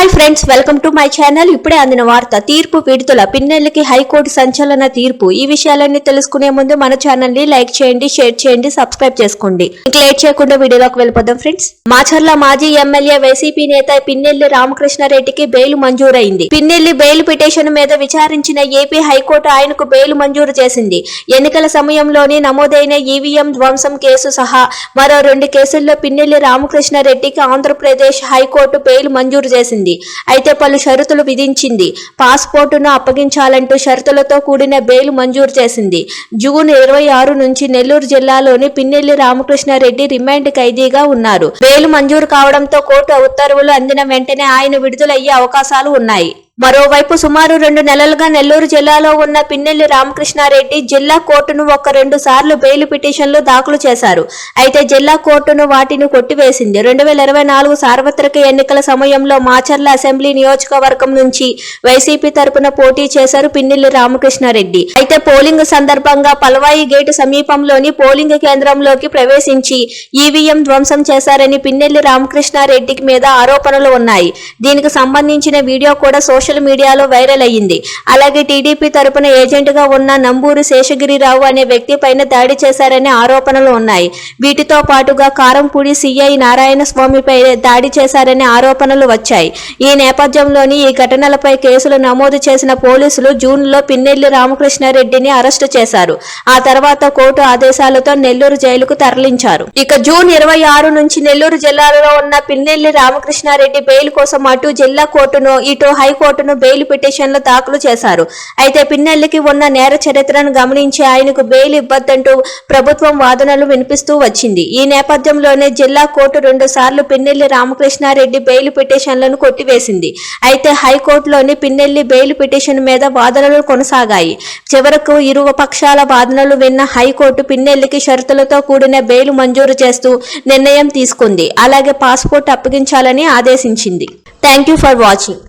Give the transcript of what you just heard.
Hi friends welcome to my channel ఇప్పుడే అందిన వార్త తీర్పు విడుదల. పిన్నెల్లికి హైకోర్టు సంచలన తీర్పు. ఈ విషయాలన్నీ తెలుసుకునే ముందు మన ఛానల్ని లైక్ చేయండి షేర్ చేయండి సబ్స్క్రైబ్ చేసుకోండి. ఇంక లేట్ చేయకుండా వీడియోలోకి వెళ్ళిపోదాం ఫ్రెండ్స్ మాచర్ల మాజీ ఎమ్మెల్యే వైసీపీ నేత పిన్నెల్లి రామకృష్ణారెడ్డికి బెయిల్ మంజూరైంది. పిన్నెల్లి బెయిల్ పిటిషన్ మీద విచారించిన ఏపీ హైకోర్టు ఆయనకు బెయిల్ మంజూరు చేసింది. ఎన్నికల సమయంలోనే నమోదైన ఈవీఎం ధ్వంసం కేసు సహా మరో రెండు కేసుల్లో పిన్నెల్లి రామకృష్ణారెడ్డికి ఆంధ్రప్రదేశ్ హైకోర్టు బెయిల్ మంజూరు చేసింది. అయితే పలు షరతులు విధించింది. పాస్పోర్టును అప్పగించాలంటూ షరతులతో కూడిన బెయిల్ మంజూరు చేసింది. జూన్ ఇరవై ఆరు నుంచి నెల్లూరు జిల్లాలోని పిన్నెల్లి రామకృష్ణారెడ్డి రిమాండ్ ఖైదీగా ఉన్నారు. బెయిల్ మంజూరు కావడంతో కోర్టు ఉత్తర్వులు అందిన వెంటనే ఆయన విడుదలయ్యే అవకాశాలు ఉన్నాయి. మరోవైపు సుమారు రెండు నెలలుగా నెల్లూరు జిల్లాలో ఉన్న పిన్నెల్లి రామకృష్ణారెడ్డి జిల్లా కోర్టును ఒక రెండు సార్లు బెయిల్ పిటిషన్లు దాఖలు చేశారు. అయితే జిల్లా కోర్టును వాటిని కొట్టివేసింది. రెండు వేల ఇరవై నాలుగు సార్వత్రిక ఎన్నికల సమయంలో మాచర్ల అసెంబ్లీ నియోజకవర్గం నుంచి వైసీపీ తరపున పోటీ చేశారు పిన్నెల్లి రామకృష్ణారెడ్డి. అయితే పోలింగ్ సందర్భంగా పల్వాయి గేటు సమీపంలోని పోలింగ్ కేంద్రంలోకి ప్రవేశించి ఈవీఎం ధ్వంసం చేశారని పిన్నెల్లి రామకృష్ణారెడ్డి మీద ఆరోపణలు ఉన్నాయి. దీనికి సంబంధించిన వీడియో కూడా సోషల్ మీడియాలో వైరల్ అయ్యింది. అలాగే టీడీపీ తరపున ఏజెంట్గా ఉన్న నంబూరు శేషగిరిరావు అనే వ్యక్తి పైన దాడి చేశారనే ఆరోపణలు ఉన్నాయి. వీటితో పాటుగా కారంపూడి సిఐ నారాయణ స్వామిపై దాడి చేశారనే ఆరోపణలు వచ్చాయి. ఈ నేపథ్యంలోని ఈ ఘటనలపై కేసులు నమోదు చేసిన పోలీసులు జూన్లో పిన్నెల్లి రామకృష్ణారెడ్డిని అరెస్టు చేశారు. ఆ తర్వాత కోర్టు ఆదేశాలతో నెల్లూరు జైలుకు తరలించారు. ఇక జూన్ ఇరవై ఆరు నుంచి నెల్లూరు జిల్లాలో ఉన్న పిన్నెల్లి రామకృష్ణారెడ్డి బెయిల్ కోసం అటు జిల్లా కోర్టును ఇటు హైకోర్టు కోర్టును బెయిల్ పిటిషన్లు దాఖలు చేశారు. అయితే పిన్నెల్లికి ఉన్న నేర చరిత్రను గమనించి ఆయనకు బెయిల్ ఇవ్వద్దంటూ ప్రభుత్వం వాదనలు వినిపిస్తూ వచ్చింది. ఈ నేపథ్యంలోనే జిల్లా కోర్టు రెండు సార్లు పిన్నెల్లి రామకృష్ణారెడ్డి బెయిల్ పిటిషన్లను కొట్టివేసింది. అయితే హైకోర్టులోని పిన్నెల్లి బెయిల్ పిటిషన్ మీద వాదనలు కొనసాగాయి. చివరకు ఇరు పక్షాల వాదనలు విన్న హైకోర్టు పిన్నెల్లికి షరతులతో కూడిన బెయిల్ మంజూరు చేస్తూ నిర్ణయం తీసుకుంది. అలాగే పాస్పోర్ట్ అప్పగించాలని ఆదేశించింది. Thank you for watching.